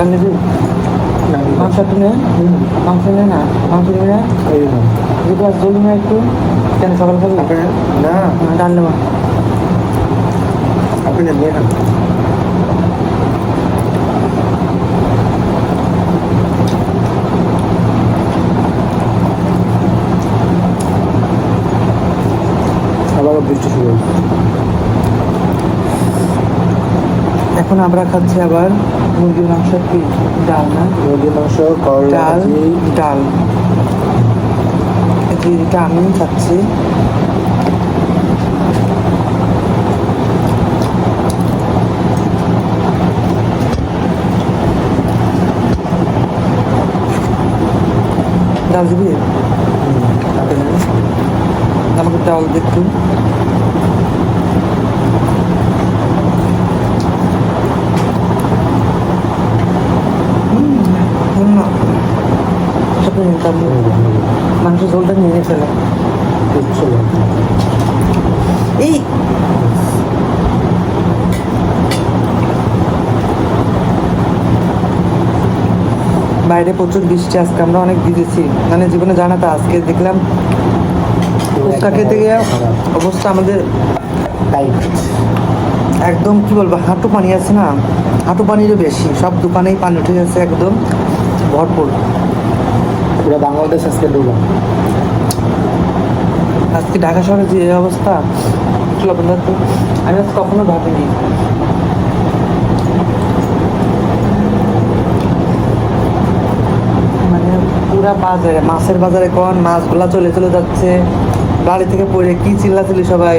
ডাল নিবি মাংস একটু নে মাংস নে না মাংস নিবি না দু গ্লাস জল নিয়ে একটু কেন সকাল খাবি না ডাল নেব আপনি নিয়ে খান আবারও বৃষ্টি শুরু হয়েছে এখন আমরা খাচ্ছি আবার মুরগির মাংস কি? ডাল না? মুরগির মাংস ডাল ডাল। এটা আমি খাচ্ছি। ডাল দিবি? আমাকে ডাল দে একটু হুম, হুম না। সাথে নিতাম না। মাংস ঝোলটা এই বাইরে প্রচুর বৃষ্টি আজকে আমরা অনেক ভিজেছি। মানে জীবনে জানা তো আজকে দেখলাম ফুচকা খেতে গিয়ে অবস্থা আমাদের একদম কি বলব হাঁটু পানি আছে না? হাঁটু পানিরও বেশি সব দোকানেই পানি উঠে গেছে একদম ভরপুর। পুরো বাংলাদেশ আজকে ডুবা। আজকে ঢাকা শহরে যে অবস্থা আমি আজ কখনো ভাবিনি। মানে পুরা বাজারে মাছের বাজারে কোন মাছগুলা চলে চলে যাচ্ছে বাড়ি থেকে পড়ে কি চিল্লাচিল্লি সবাই।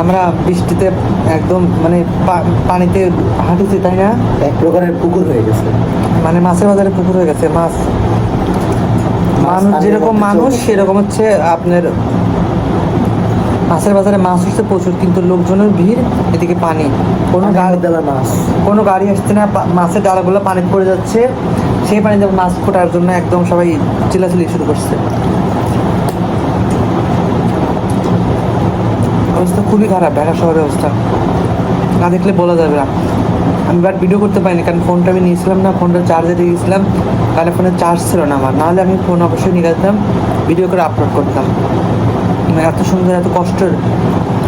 আমরা বৃষ্টিতে একদম মানে পানিতে হাঁটেছি তাই না? এক প্রকারের পুকুর হয়ে গেছে। মানে মাছের বাজারে পুকুর হয়ে গেছে মাছ। মানুষ যেরকম মানুষ সেরকম হচ্ছে আপনার মাছের বাজারে মাছ হচ্ছে প্রচুর কিন্তু লোকজনের ভিড় এদিকে পানি। কোনো গাড়ি দেওয়া মাছ। কোনো গাড়ি আসছে না মাছের ডালাগুলো পানি পড়ে যাচ্ছে। সেই পানিতে মাছ ফোটার জন্য একদম সবাই চিল্লাচিল্লি শুরু করছে। অবস্থা খুবই খারাপ ঢাকা শহরের অবস্থা। না দেখলে বলা যাবে না। আমি বাট ভিডিও করতে পারিনি কারণ ফোনটা আমি নিয়েছিলাম না ফোনটা চার্জে দিয়ে গেছিলাম তাহলে ফোনে চার্জ ছিল না আমার। নাহলে আমি ফোন অবশ্যই নিয়ে যেতাম ভিডিও করে আপলোড করতাম। এত সুন্দর এত কষ্টের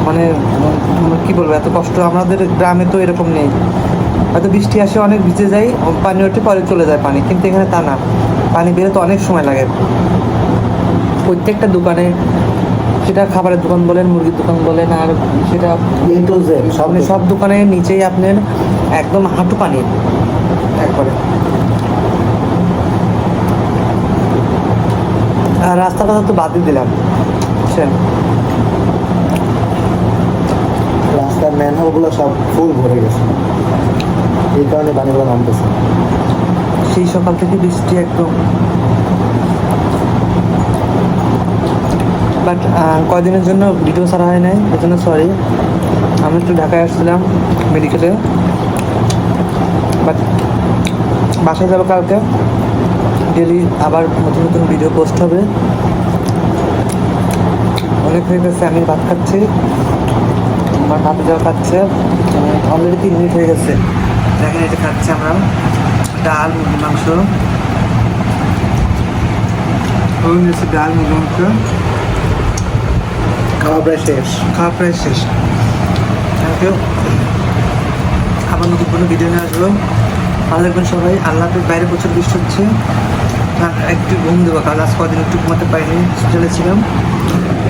মানে উম, কি বলব এত কষ্ট আমাদের গ্রামে তো এরকম নেই। হয়তো বৃষ্টি আসে অনেক ভিজে যায় পানি ওঠে পরে চলে যায় পানি কিন্তু এখানে তা না। পানি বেরোতে অনেক সময় লাগে। প্রত্যেকটা দোকানে সেটা খাবারের দোকান বলেন মুরগির দোকান বলেন আর সেটা সব দোকানের নিচেই আপনার একদম হাঁটু পানি একবারে। আর রাস্তাটা তো বাদই দিলাম। বুঝছেন রাস্তার ম্যানহোলগুলো সব ফুল ভরে গেছে। এই কারণে পানিগুলো নামতেছে। সেই সকাল থেকে বৃষ্টি একদম। বাট কয়দিনের জন্য ভিডিও ছাড়া হয় নাই? এর জন্য সরি আমি একটু ঢাকায় আসছিলাম মেডিকেলে বাট বাসায় যাব কালকে। ডেলি আবার নতুন নতুন ভিডিও পোস্ট হবে। অনেক হয়ে গেছে আমি ভাত খাচ্ছি। আমার ভাত যাওয়া খাচ্ছে। অলরেডি তিন মিনিট হয়ে গেছে। দেখেন এটা খাচ্ছি আমরা। ডাল মুরগি মাংস। ডাল মুরগি মাংস। খাওয়া প্রায় শেষ। খাওয়া প্রায় শেষ। থ্যাংক ইউ আবার নতুন কোনো ভিডিও নিয়ে আসব। ভালো থাকবেন সবাই। আল্লাহ হাফেজ। বাইরে প্রচুর বৃষ্টি হচ্ছে। আর একটু ঘুম দেবো। কাল আজ কদিন একটু ঘুমাতে পারিনি। চলেছিলাম